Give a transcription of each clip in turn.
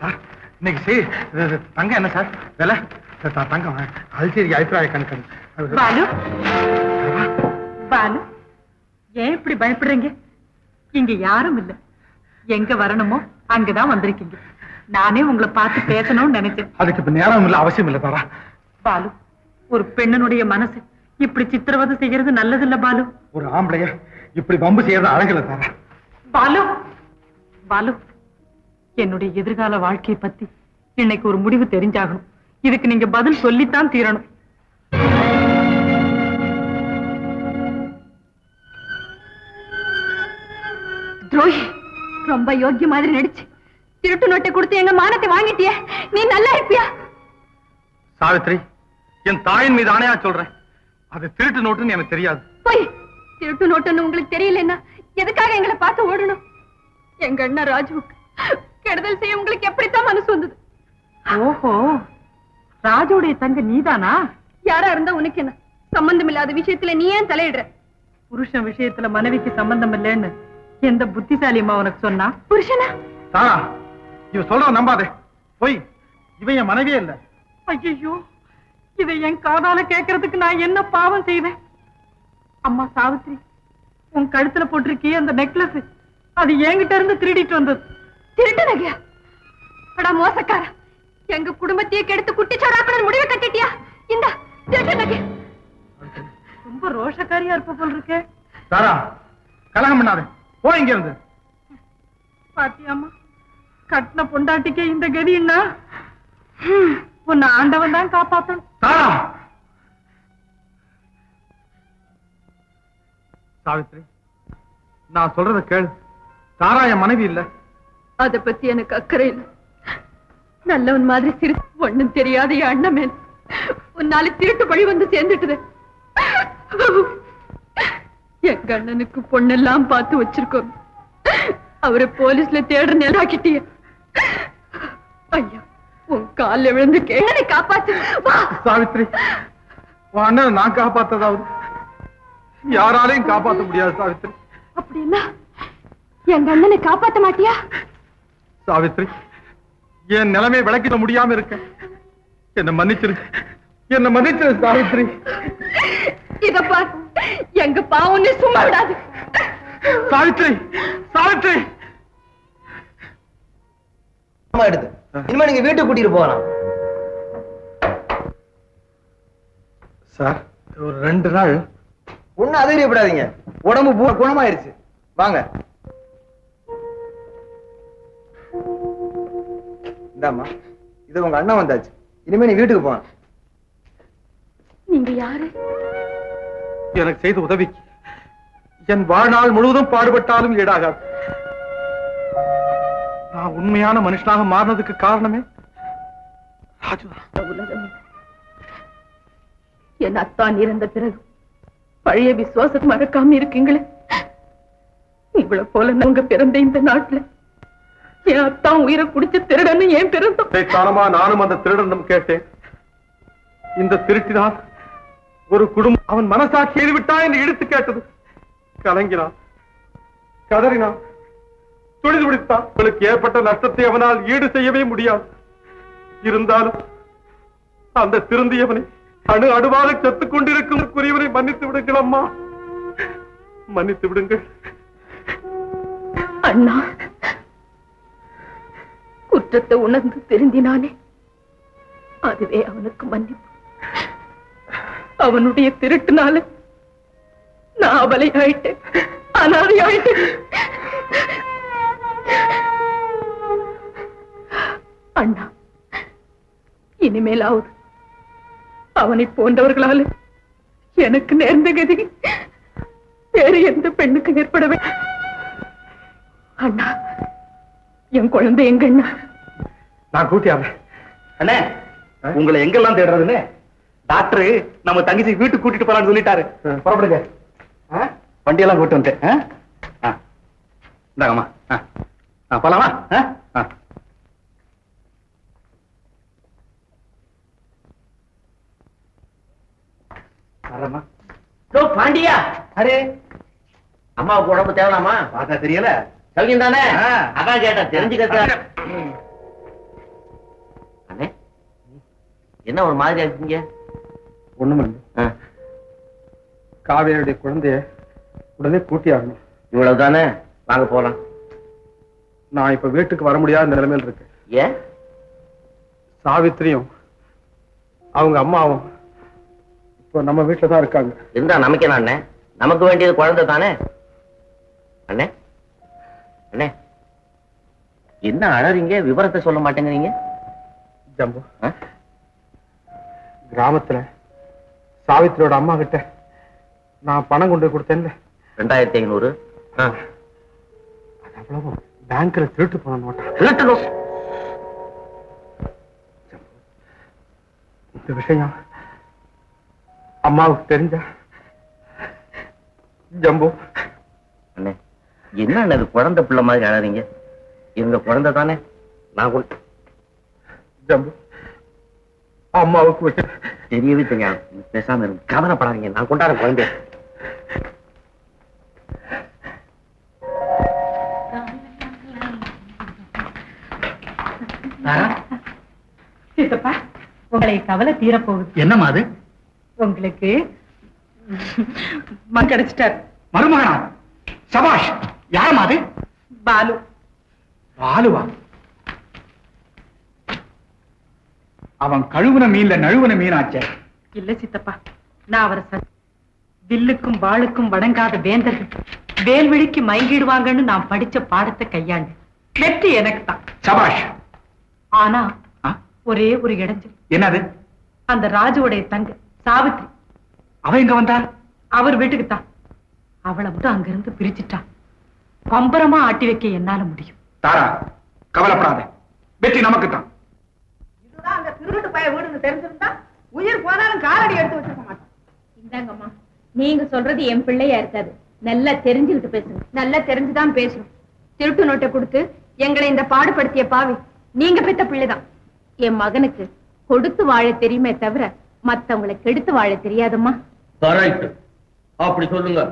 Sir இன்னைக்கு C இது- இது தங்கம் என்ன சார்? விலை? தங்கம் அல்சேரி அபிப்பிராய கணக்கு பாலு? பாலு ஏன் இப்படி பயப்படுறீங்க? இங்க யாரும் இல்ல. எங்க வரணுமோ அங்கதான் வந்திருக்கீங்க. நானே உங்களை பார்த்து பேசணும்னு நினைச்சேன். அதுக்கு இப்ப நேரம் இல்ல அவசியம் இல்ல தாரா. பாலு ஒரு பெண்ணனுடைய மனசு இப்படி சித்திரவதை செய்யறது நல்லதில்ல பாலு. ஒரு ஆம்பளைய இப்படி வம்பு செய்யறது அழகில்ல தாரா. பாலு பாலு என்னுடைய எதிர்கால வாழ்க்கையை பத்தி இன்னைக்கு ஒரு முடிவு தெரிஞ்சாகணும். இதுக்கு நீங்க பதில் சொல்லித்தான் தீரணும். துரோகி ரொம்ப யோக்கிய மாதிரி நடிச்சு திருட்டு நோட்டை கொடுத்து எங்க மானத்தை வாங்கிட்டியே? நீ நல்லா இருப்பியா? சாவித்ரி என் தாயின் மீது ஆணையா சொல்றேன். அது திருட்டு நோட்டுன்னு எனக்கு தெரியாது. போய் திருட்டு நோட்டுன்னு உங்களுக்கு தெரியலன்னா எதுக்காக எங்களை பார்த்து ஓடணும்? எங்க அண்ணன் ராஜுவுக்கு கெடுதல் செய்ய உங்களுக்கு எப்படித்தான் மனசு வந்தது? ஓஹோ ராஜுடைய தங்க நீதானா? யாரா இருந்தா உனக்கு என்ன? சம்பந்தம் இல்லாத விஷயத்துல நீ ஏன் தலையிடுற? புருஷன் விஷயத்துல மனைவிக்கு சம்பந்தம் இல்லைன்னு எந்த புத்திசாலியம்மா உனக்கு சொன்னா? புருஷனா? தாரா இவ சொல்ற நம்பாதே. போய் இவன் என் மனைவியே இல்ல. ஐயோ இதை என் காதால கேட்கறதுக்கு நான் என்ன பாவம் செய்வேன்? அம்மா சாவித்ரி உன் கழுத்துல போட்டிருக்கியே அந்த நெக்லஸ் அது என்கிட்ட இருந்து திருடிட்டு வந்தது. திருட்டு நகையா அடா மோசக்கார. எங்க குடும்பத்தையே கெடுத்து குட்டிச்சாடாக்கணும் முடிவை கட்டிட்டியா? இந்த ரொம்ப ரோஷக்காரியா இருப்ப போல் இருக்கே. தாரா கலகம் பண்ணாதே. போ இங்க இருந்து பாத்தியாம்மா கட்டின பொண்டாட்டிக்கே இந்த கதின்னா உன்னை ஆண்டவன் தான் காப்பாத்தணும். தாரா! சாவித்ரி நான் சொல்றத கேளு. தாரா என் மனைவி இல்ல. அத பத்தி எனக்கு அக்கறை இல்லை. நல்லவன் மாதிரி சிரி ஒண்ணும் தெரியாத என் அண்ணன் மேல் உன்னால திருட்டு பழி வந்து சேர்ந்துட்டுது. எங்க அண்ணனுக்கு பொண்ணெல்லாம் பார்த்து வச்சிருக்கோம். அவரை போலீஸ்ல தேடுற நேராக்கிட்டிய. ஐயா உன் கால்ல விழுந்து கேளனை காப்பாத்து. சாவித்ரி அண்ணனை நான் காப்பாத்ததாவது? யாராலையும் காப்பாத்த முடியாது சாவித்ரி. அப்படின்னா எங்க அண்ணனை காப்பாத்த மாட்டியா? சாவித்ரி என் நிலைமை விளக்கிட முடியாம இருக்கேன் என்ன மன்னிச்சிரு. என்ன மன்னிச்சிரு சாவித்ரி. இத பார் எங்க பாவம்னு சும்மா விடாது. சாவித்ரி சாவித்ரி. எடுத்து. இனிமே நீங்க வீட்டுக்கு கூட்டிட்டு போகலாம். சார் ஒரு ரெண்டு நாள். ஒண்ணும் அதிரியப்படாதீங்க உடம்பு பூரா குணமாயிருச்சு. வாங்க. இந்தாம்மா இது உங்க அண்ணன் வந்தாச்சு. இனிமே நீ வீட்டுக்கு போகலாம் நீங்க யாரு? எனக்கு செய்த உதவிக்கு என் வாழ்நாள் முழுவதும் பாடுபட்டாலும் ஈடாகாது. நான் உண்மையான மனுஷனாக மாறினதுக்கு காரணமே என் அத்தான் இறந்த பிறகு பழைய விசுவாசத்தை மறக்காம இருக்கீங்களே? இவ்வளவு போல நாங்க பிறந்த இந்த நாட்டுல என் அத்தான் உயிரை குடிச்சு திருடன்னு ஏன் பிறந்தோம் காலமா நானும் அந்த திருடனும் கேட்டேன். இந்த திருட்டினால் ஒரு குடும்பம் அவன் மனசாட்சி எறிவிட்டா என்று இழுத்து கேட்டது. கலங்கினான். கதறினான். துடிது பிடித்தான். அவளுக்கு ஏற்பட்ட நஷ்டத்தை அவனால் ஈடு செய்யவே முடியாது. இருந்தாலும் அந்த திருந்தியவனை அணு அணுவாக செத்துக் கொண்டிருக்கும் குறியவனை மன்னித்து விடுங்கள் அம்மா. மன்னித்து விடுங்கள். அண்ணா குற்றத்தை உணர்ந்து திருந்தினானே? அதுவே அவனுக்கு மன்னிப்பு. அவனுடைய திருட்டுனால நான் அவளை ஆயிட்டேன் அனாதை ஆயிட்டேன் அண்ணா இனிமேலாவது அவனை போன்றவர்களால எனக்கு நேர்ந்த கதி வேறு எந்த பெண்ணுக்கு ஏற்படவே அண்ணா என் குழந்தை எங்கண்ணா? நான் கூட்டியாவேன் அண்ணே உங்களை எங்கெல்லாம் தேடுறதுன்னு டாக்டர் நம்ம தங்கச்சி வீட்டுக்கு கூட்டிட்டு போலாம்னு சொல்லிட்டாரு. புறப்படுங்க? வண்டியெல்லாம் கூட்டு வந்துட்டேன். இந்தாங்கம்மா. போலாமா. வரேம்மா. பாண்டியா. அரே அம்மாவுக்கு உடம்பு தேவலாமா? பார்த்தா தெரியல. சௌக்கியம் தானே. அதான் கேட்டேன் தெரிஞ்சுக்க என்ன ஒரு மாதிரி இருக்கீங்க ஒண்ணுமில்லை. காவேரியுடைய குழந்தைய உடனே கூட்டி ஆகணும். இவ்வளவுதானே? வாங்க போலாம். நான் இப்ப வீட்டுக்கு வர முடியாத நிலைமையில் இருக்கேன். ஏன் சாவித்திரியும் அவங்க அம்மாவும் இப்போ நம்ம வீட்டுல தான் இருக்காங்க. இருந்தா நமக்கு என்ன அண்ணே? நமக்கு வேண்டியது குழந்தை தானே? அண்ணே? அண்ணே? என்ன அழறீங்க? விவரத்தை சொல்ல மாட்டேங்கிறீங்க? ஜம்பு? கிராமத்துல சாவித்திரியோட அம்மா கிட்ட நான் பணம் கொண்டு கொடுத்தேன்ல. ரெண்டாயிரத்தி ஐநூறு? அது அவ்வளவு. பேங்க்ல திருட்டு போன நோட்டா? இந்த விஷயம் அம்மாவுக்கு தெரிஞ்சா ஜம்பு. அண்ணே என்ன இது குழந்தை பிள்ளை மாதிரி அழறீங்க? இருந்த குழந்தை தானே நான் ஜம்பு. அம்மாவுக்கு விட்டு தெரியாது நீ பேசாம கவலைப்படாதீங்க. நான் கொண்டாட குழந்தை. சித்தப்பா உங்களை கவலை தீரப்போகுது. என்னம்மா அது? உங்களுக்கு மகன் கிடைச்சிட்டார். மருமகனா? சபாஷ் யாரம்மா அது? பாலு. பாலுவா? அவன் கழுவுன மீன்ல நழுவுன மீனாச்சே. இல்ல சித்தப்பா நான் அவரை ச- வில்லுக்கும் வாளுக்கும் வணங்காத வேந்தர்கள். வேல்விழிக்கு மயங்கிடுவாங்கன்னு நான் படிச்ச பாடத்தை கையாண்டு வெற்றி எனக்கு தான். சபாஷ். ஆனா? ஒரே ஒரு இடைஞ்சல். என்னது? அந்த ராஜுவோடைய தங்க சாவித்ரி. அவ எங்க வந்தா அவர் வீட்டுக்கு தான். அவளை மட்டும் அங்கிருந்து பிரிச்சுட்டா பம்பரமா ஆட்டி வைக்க என்னால முடியும். தாரா கவலைப்படாத. வெற்றி நமக்கு தான் இதுதான் அந்த திருட்டு பைய வீடுன்னு தெரிஞ்சிருந்தா உயிர் போனாலும் காலடி எடுத்து வச்சிருக்க மாட்டேன் இந்தாங்கம்மா. நீங்க சொல்றது என் பிள்ளையா இருக்காது. நல்லா தெரிஞ்சுக்கிட்டு பேசுங்க. நல்லா தெரிஞ்சுதான் பேசணும் திருட்டு நோட்டை கொடுத்து எங்களை இந்த பாடுபடுத்திய பாவி நீங்க பெத்த பிள்ளைதான். என் மகனுக்கு கொடுத்து வாழ தெரியுமே தவிர மத்தவங்களை கெடுத்து வாழ தெரியாதம்மா. கரெக்ட். அப்படி சொல்லுங்க.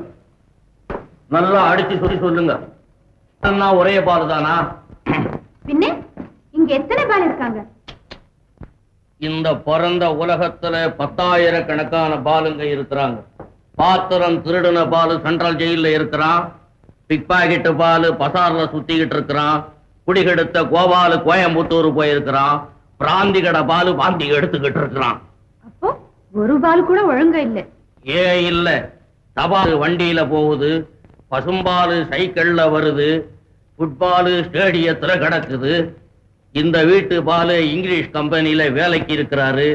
நல்லா அடிச்சு சொல்லி சொல்லுங்க. ஒரே பால் தானா பின்ன இங்க எத்தனை பேர் இருக்காங்க? இந்த பிறந்த உலகத்துல பத்தாயிரக்கணக்கான பாலுங்க இருக்கிறாங்க. பாத்திரம் திருடின பாலு சென்ட்ரல் ஜெயில இருக்கிறான். பிக் பாக்கெட் பாலு பசார்ல சுத்திக்கிட்டு இருக்கிறான். குடிகெடுத்த கோபாலு கோயம்புத்தூர் போயிருக்கிறான். பிராந்தி கடை பாலு வாந்தி எடுத்துக்கிட்டு இருக்கிறான். அப்போ ஒரு பால் கூட ஒழுங்கா இல்ல. ஏ இல்ல. தபால் வண்டியில போகுது. பசும்பாலு சைக்கிள்ல வருது. ஃபுட்பாலு ஸ்டேடியத்துல கிடக்குது. இந்த வீட்டு பாலு இங்கிலீஷ் கம்பெனில வேலைக்கு இருக்கிறாரு.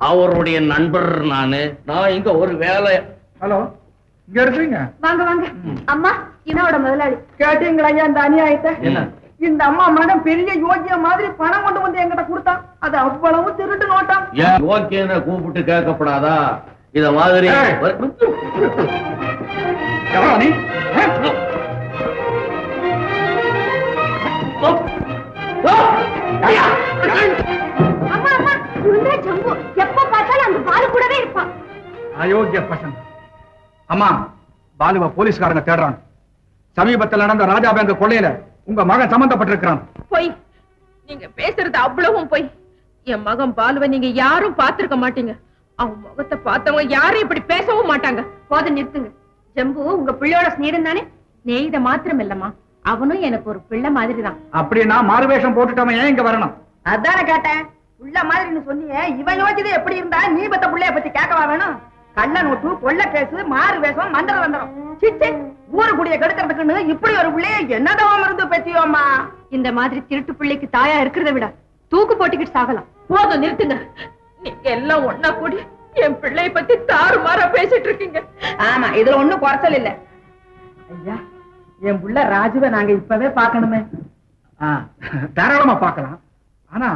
அவருடைய நண்பர் நானு. நான் இங்க ஒரு வேலை. ஹலோ இங்க இருக்கீங்க? வாங்க வாங்க. அம்மா என்னோட முதலாளி. கேட்டீங்களா ஐயா இந்த அநியாயத்தை? என்ன? இந்த அம்மா மகன் பெரிய யோகிய மாதிரி பணம் கொண்டு வந்து என்கிட்ட கொடுத்தான் அது அவ்வளவு திருட்டு நோட்டம். ஏன் ஓகேன்னு கூப்பிட்டு கேட்கப்படாதா? இத மாதிரி நீ! அம்மா அம்மா இவன் ஜம்பு எப்ப பார்த்தாலும் அந்த பால் கூடவே இருப்பான். அயோக்கிய பசங்க. அம்மா பாலுவ போலீஸ்காரங்க தேடுறாங்க. சமீபத்தில் நடந்த ராஜா பேங்க் கொள்ளையில உங்க மகன் சம்பந்தப்பட்டிருக்கிறான். பொய் நீங்க பேசுறது அவ்வளவும் பொய். என் மகன் பாலுவை நீங்க யாரும் பார்த்திருக்க மாட்டீங்க. அவன் முகத்தை பார்த்தவங்க யாரும் இப்படி பேசவும் மாட்டாங்க. போத நிறுத்துங்க. ஜம்பு உங்க பிள்ளையோட ஸ்நேகம் தானே ஸ்நேகித மாத்திரம் இல்லம்மா அவனும் எனக்கு ஒரு பிள்ளை மாதிரி தான் அப்படின்னா மாறுவேஷம் போட்டுட்டவன் ஏன் இங்க வரணும்? அதானே கேட்டேன். உள்ள மாதிரி சொன்னியே இவன் யோசிச்சது எப்படி இருந்தா நீ பத்த புள்ளைய பத்தி கேட்கவா வேணும்? கள்ள நோட்டு கொள்ள கேசு மாறு வேஷம் மந்திர தந்திரம். சிச்சே ஊரு குடிய கெடுக்கிறதுக்குன்னு இப்படி ஒரு பிள்ளைய என்னதான் இருந்து பெற்றியோம்மா இந்த மாதிரி திருட்டு பிள்ளைக்கு தாயா இருக்கிறத விட தூக்கு போட்டுக்கிட்டு சாகலாம். போதும் நிறுத்துங்க. நீங்க எல்லாம் ஒன்னா கூடி என் பிள்ளைய பத்தி தாறுமாறா பேசிட்டு இருக்கீங்க. ஆமா இதுல ஒண்ணும் குறைச்சல் இல்ல. ஐயா என் புள்ள ராஜுவை நாங்க இப்பவே பாக்கணுமே தாராளமா பார்க்கலாம். ஆனா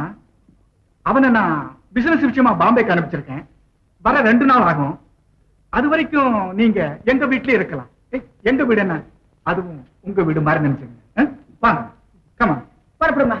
அவனை நான் பிசினஸ் விஷயமா பாம்பேக்கு அனுப்பிச்சிருக்கேன். வர ரெண்டு நாள் ஆகும். அது வரைக்கும் நீங்க எங்க வீட்லயே இருக்கலாம். எங்க வீடு என்ன? அதுவும் உங்க வீடு மாதிரி நினைச்சுங்க? வாங்க. கமா எடுத்துக்கோ